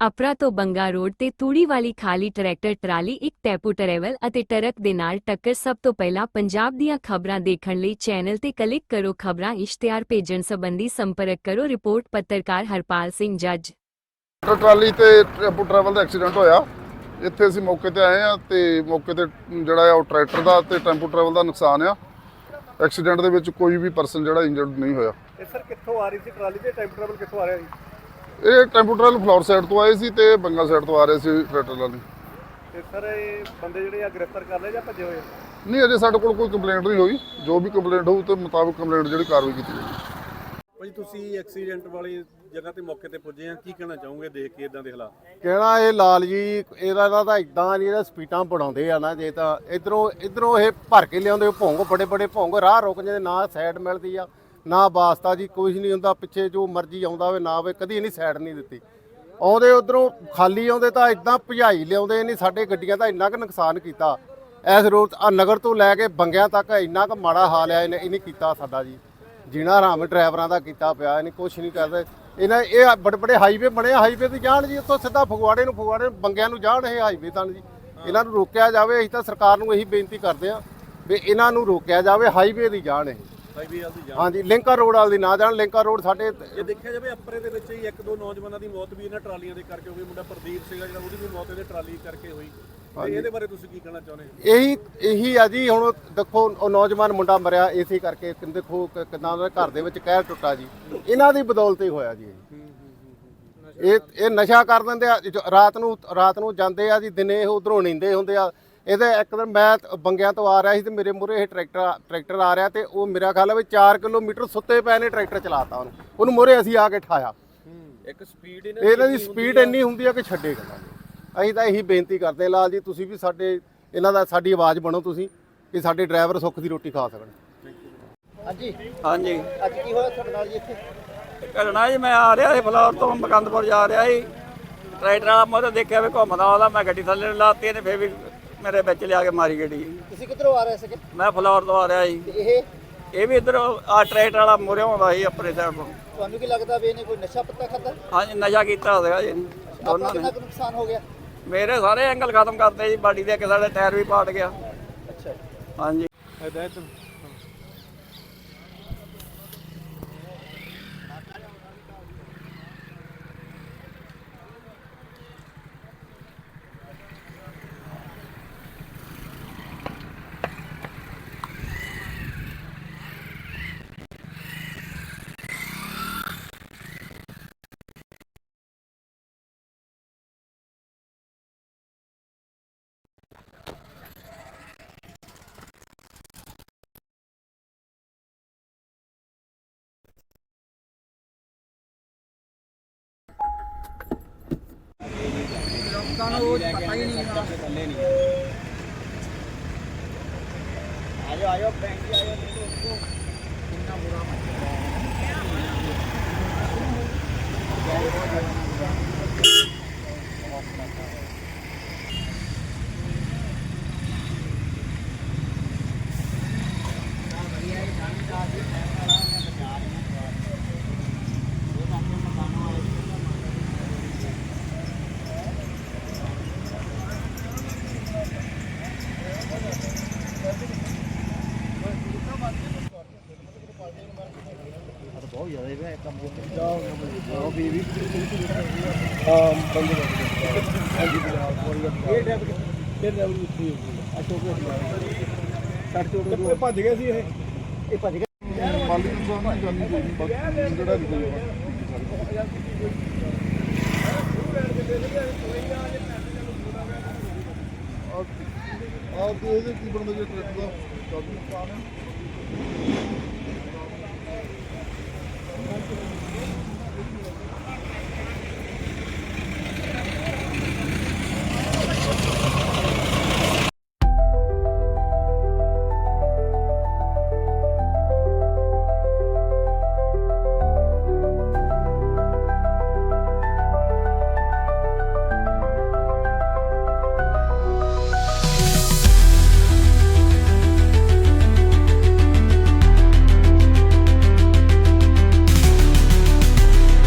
ਖਾਪਰਾ ਤੋਂ ਬੰਗਾ ਰੋਡ ਤੇ ਤੂੜੀ ਵਾਲੀ ਖਾਲੀ ਟਰੈਕਟਰ ਟਰਾਲੀ ਇੱਕ ਟੈਪੂ ਟਰੈਵਲ ਅਤੇ ਟਰੱਕ ਦੇ ਨਾਲ ਟੱਕਰ ਸਭ ਤੋਂ ਪਹਿਲਾਂ ਪੰਜਾਬ ਦੀਆਂ ਖਬਰਾਂ ਦੇਖਣ ਲਈ ਚੈਨਲ ਤੇ ਕਲਿੱਕ ਕਰੋ ਖਬਰਾਂ ਇਸ਼ਤਿਹਾਰ ਭੇਜਣ ਸੰਬੰਧੀ ਸੰਪਰਕ ਕਰੋ ਰਿਪੋਰਟ ਪੱਤਰਕਾਰ ਹਰਪਾਲ ਸਿੰਘ ਜੱਜ। ਟਰੈਕਟਰ ਟਰਾਲੀ ਤੇ ਟੈਂਪੂ ਟਰੈਵਲ ਦਾ ਐਕਸੀਡੈਂਟ ਹੋਇਆ। ਇੱਥੇ ਅਸੀਂ ਮੌਕੇ ਤੇ ਆਏ ਆ ਤੇ ਮੌਕੇ ਤੇ ਜਿਹੜਾ ਆ ਉਹ ਟਰੈਕਟਰ ਦਾ ਤੇ ਟੈਂਪੂ ਟਰੈਵਲ ਦਾ ਨੁਕਸਾਨ ਆ। ਐਕਸੀਡੈਂਟ ਦੇ ਵਿੱਚ ਕੋਈ ਵੀ ਪਰਸਨ ਜਿਹੜਾ ਇੰਜਰਡ ਨਹੀਂ ਹੋਇਆ। ਇਹ ਸਰ ਕਿੱਥੋਂ ਆ ਰਹੀ ਸੀ? ਟਰਾਲੀ ਤੇ ਟਾਈਮ ਟਰੈਵਲ ਕਿੱਥੋਂ ਆ ਰਿਹਾ ਸੀ? ਇਹ ਟੈਂਪੂ ਟਰੈਵਲ ਫਲੋਰ ਸਾਈਡ ਤੋਂ ਆਏ ਸੀ ਤੇ ਬੰਗਾ ਸਾਈਡ ਤੋਂ ਆ ਰਹੇ ਸੀ ਟਰੈਕਟਰ ਵਾਲੇ ਤੇ ਸਰ ਇਹ ਬੰਦੇ ਜਿਹੜੇ ਆ ਗ੍ਰਿਫਤਾਰ ਕਰ ਲਏ ਜਾਂ ਭੱਜੇ ਹੋਏ? ਨਹੀਂ ਅਜੇ ਸਾਡੇ ਕੋਲ ਕੋਈ ਕੰਪਲੇਂਟ ਨਹੀਂ ਹੋਈ। ਜੋ ਵੀ ਕੰਪਲੇਂਟ ਹੋਊ ਤੇ ਮੁਤਾਬਕ ਕੰਪਲੇਂਟ ਜਿਹੜੀ ਕਾਰਵਾਈ ਕੀਤੀ ਜਾਏਗੀ ਭਾਈ ਤੁਸੀਂ ਐਕਸੀਡੈਂਟ ਵਾਲੀ ਜਗ੍ਹਾ ਤੇ ਮੌਕੇ ਤੇ ਪੁੱਜੇ ਆ। ਕੀ ਕਹਿਣਾ ਚਾਹੋਗੇ ਦੇਖ ਕੇ ਇਦਾਂ ਦੇ ਹਾਲਾਤ? ਕਹਿਣਾ ਇਹ ਲਾਲ ਜੀ ਇਹਦਾ ਦਾ ਤਾਂ ਇਦਾਂ ਨਹੀਂ ਇਹਦਾ ਸਪੀਡਾਂ ਬਣਾਉਂਦੇ ਆ ਨਾ ਜੇ ਤਾਂ ਇਧਰੋਂ ਇਧਰੋਂ ਇਹ ਭਰ ਕੇ ਲਿਆਉਂਦੇ ਭੌਂਗ ਬੜੇ ਬੜੇ ਭੌਂਗ ਰਾਹ ਰੁਕ ਜਾਂਦੇ ਨਾ ਸਾਈਡ ਮਿਲਦੀ ਆ। ਨਾ ਵਾਸਤਾ ਜੀ ਕੁਝ ਨਹੀਂ ਹੁੰਦਾ, ਪਿੱਛੇ ਜੋ ਮਰਜ਼ੀ ਆਉਂਦਾ ਹੋਵੇ, ਨਾ ਹੋਵੇ, ਕਦੀ ਨਹੀਂ ਸਾਈਡ ਨਹੀਂ ਦਿੱਤੀ। ਆਉਂਦੇ ਉਧਰੋਂ ਖਾਲੀ ਆਉਂਦੇ ਤਾਂ ਇਦਾਂ ਭਜਾਈ ਲਿਆਉਂਦੇ ਨਹੀਂ ਸਾਡੇ ਗੱਡੀਆਂ ਦਾ ਇੰਨਾ ਕੁ ਨੁਕਸਾਨ ਕੀਤਾ। ਇਸ ਰੋਡ ਆ ਨਗਰ ਤੋਂ ਲੈ ਕੇ ਬੰਗਿਆਂ ਤੱਕ ਇੰਨਾ ਕੁ ਮਾੜਾ ਹਾਲ ਆ, ਇਹਨੇ ਇਹਨੇ ਕੀਤਾ ਸਾਡਾ ਜੀ। ਜੀਣਾ ਹਰਾਮ ਡਰਾਈਵਰਾਂ ਦਾ ਕੀਤਾ ਪਿਆ, ਇਹਨੇ ਕੁਝ ਨਹੀਂ ਕਰਦੇ। ਇਹਨਾਂ ਇਹ ਬੜੇ ਬੜੇ ਹਾਈਵੇ ਬਣੇ ਹਾਈਵੇ ਤੇ ਜਾਣ ਜੀ, ਉੱਥੋਂ ਸਿੱਧਾ ਫਗਵਾੜੇ ਨੂੰ ਫਗਵਾੜੇ ਨੂੰ ਬੰਗਿਆਂ ਨੂੰ ਜਾਣ ਇਹ ਹਾਈਵੇ ਤਾਂ ਜੀ। ਇਹਨਾਂ ਨੂੰ ਰੋਕਿਆ ਜਾਵੇ, ਅਸੀਂ ਤਾਂ ਸਰਕਾਰ ਨੂੰ ਇਹੀ ਬੇਨਤੀ ਕਰਦੇ ਆ ਵੀ ਇਹਨਾਂ ਨੂੰ ਰੋਕਿਆ ਜਾਵੇ ਹਾਈਵੇ ਦੀ ਜਾਣ ਇਹ। ਹਾਈਵੇ ਦੀ ਜਾਣ ਹਾਂਜੀ ਲਿੰਕਾ ਰੋਡ ਵਾਲ ਦੀ ਨਾ ਜਾਣ ਲਿੰਕਾ ਰੋਡ ਸਾਡੇ ਇਹ ਦੇਖਿਆ ਜਾਵੇ ਅੱਪਰੇ ਦੇ ਵਿੱਚ ਹੀ ਇੱਕ ਦੋ ਨੌਜਵਾਨਾਂ ਦੀ ਮੌਤ ਵੀ ਇਹਨਾਂ ਟਰਾਲੀਆਂ ਦੇ ਕਰਕੇ ਹੋ ਗਈ। ਮੁੰਡਾ ਪ੍ਰਦੀਪ ਸੀਗਾ ਜਿਹੜਾ ਉਹਦੀ ਵੀ ਮੌਤ ਇਹਦੇ ਟਰਾਲੀ ਕਰਕੇ ਹੋਈ। ਤੇ ਇਹਦੇ ਬਾਰੇ ਤੁਸੀਂ ਕੀ ਕਹਿਣਾ ਚਾਹੁੰਦੇ ਹੋ? ਇਹੀ ਇਹੀ ਆ ਜੀ ਹੁਣ ਦੇਖੋ ਉਹ ਨੌਜਵਾਨ ਮੁੰਡਾ ਮਰਿਆ ਇਸੇ ਕਰਕੇ ਦੇਖੋ ਕਿੰਨਾ ਉਹਦੇ ਘਰ ਦੇ ਵਿੱਚ ਕਹਿਰ ਟੁੱਟਾ ਜੀ। ਇਹਨਾਂ ਦੀ ਬਦੌਲਤ ਹੀ ਹੋਇਆ ਜੀ ਇਹ। ਇਹ ਨਸ਼ਾ ਕਰ ਦਿੰਦੇ ਆ ਜੋ ਰਾਤ ਨੂੰ ਰਾਤ ਨੂੰ ਜਾਂਦੇ ਆ ਜੀ ਦਿਨੇ ਇਹ ਉਧਰੋਂ ਨੀਂਦੇ ਹੁੰਦੇ ਆ। ਇਹਦੇ ਇੱਕ ਦਿਨ ਮੈਂ ਬੰਗਿਆਂ ਤੋਂ ਆ ਰਿਹਾ ਸੀ ਤੇ ਮੇਰੇ ਮੂਹਰੇ ਇਹ ਟਰੈਕਟਰ ਟਰੈਕਟਰ ਆ ਰਿਹਾ ਤੇ ਉਹ ਮੇਰਾ ਖਿਆਲ ਹੈ ਵੀ 4 ਕਿਲੋਮੀਟਰ ਸੁੱਤੇ ਪਏ ਨੇ ਟਰੈਕਟਰ ਚਲਾਤਾ ਉਹਨੂੰ। ਉਹਨੂੰ ਮੂਹਰੇ ਅਸੀਂ ਆ ਕੇ ਠਾਇਆ। ਇੱਕ ਸਪੀਡ ਇਹਨਾਂ ਦੀ ਸਪੀਡ ਇੰਨੀ ਹੁੰਦੀ ਆ ਕਿ ਛੱਡੇ ਗੱਲਾਂ। ਅਸੀਂ ਤਾਂ ਇਹੀ ਬੇਨਤੀ ਕਰਦੇ ਹਾਂ, ਲਾਲ ਜੀ ਤੁਸੀਂ ਵੀ ਸਾਡੇ ਇਹਨਾਂ ਦਾ ਸਾਡੀ ਆਵਾਜ਼ ਬਣੋ ਤੁਸੀਂ ਕਿ ਸਾਡੇ ਡਰਾਈਵਰ ਸੁੱਖ ਦੀ ਰੋਟੀ ਖਾ ਸਕਣ। ਹਾਂਜੀ। ਹਾਂਜੀ। ਅੱਜ ਕੀ ਹੋਇਆ ਤੁਹਾਡੇ ਨਾਲ ਜੀ ਇੱਥੇ? ਕਰਨਾ ਜੀ ਮੈਂ ਆ ਰਿਹਾ ਸੀ ਫਲੋਰ ਤੋਂ ਮਕੰਦਪੁਰ ਜਾ ਰਿਹਾ ਸੀ। ਟਰੈਕਟਰ ਵਾਲਾ ਮੋਰੇ ਦੇਖਿਆ ਵੀ ਘੁੰਮਦਾ ਉਹਦਾ ਮੈਂ ਗੱਡੀ ਥੱਲੇ ਲਾਤੀ ਇਹਨੇ ਫੇਰ ਵੀ ਮੇਰੇ ਵਿੱਚ ਲਿਆ ਕੇ ਮਾਰੀ ਗੱਡੀ। ਤੁਸੀਂ ਕਿੱਧਰੋਂ ਆ ਰਹੇ ਸੀਗੇ? ਮੈਂ ਫਲੋਰ ਤੋਂ ਆ ਰਿਹਾ ਸੀ ਤੇ ਇਹ? ਇਹ ਵੀ ਇਧਰ ਆ ਟਰੈਕਟਰ ਵਾਲਾ ਮੋਰੇ ਆਉਂਦਾ ਸੀ ਆਪਣੇ ਸਾਈਡ ਤੋਂ। ਤੁਹਾਨੂੰ ਕੀ ਲੱਗਦਾ ਵੀ ਇਹਨੇ ਕੋਈ ਨਸ਼ਾ ਪੱਤਾ ਖਾਦਾ ਹਾਂਜੀ ਨਸ਼ਾ ਕੀਤਾ ਹੋਇਆ ਜੀ। ਦੋਨਾਂ ਕਿੰਨਾ ਨੇ ਕੁ ਨੁਕਸਾਨ ਹੋ ਗਿਆ? ਮੇਰੇ ਸਾਰੇ ਐਂਗਲ ਖਤਮ ਕਰਤੇ ਜੀ। ਬਾਡੀ ਦੇ ਇੱਕ ਸਾਡੇ ਟਾਇਰ ਵੀ ਪਾਟ ਗਿਆ। ਅੱਛਾ ਹਾਂਜੀ। ਤਾਂ ਉਹ ਪਤਾ ਹੀ ਨਹੀਂ ਥੱਲੇ ਨਹੀਂ ਆਇਓ ਆਇਓ ਬੈਂਕ ਜੀ ਆਇਓ ਕਿੰਨਾ ਬੁਰਾ ਮੱਚ ਗਿਆ ਭੱਜ ਗਏ ਸੀ ਇਹ? ਮਾਲੀ ਨੁਕਸਾਨ ਦੀ ਗੱਲ ਨਹੀਂ ਕੋਈ ਬਾਕੀ ਜਿਹੜਾ ਵੀ ਕੋਈ ਆ ਤੇ ਇਹਦੇ ਕੀ ਬਣਦਾ ਜੇ ਟਰੈਕਟਰ ਦਾ? ਨੁਕਸਾਨ ਹੈ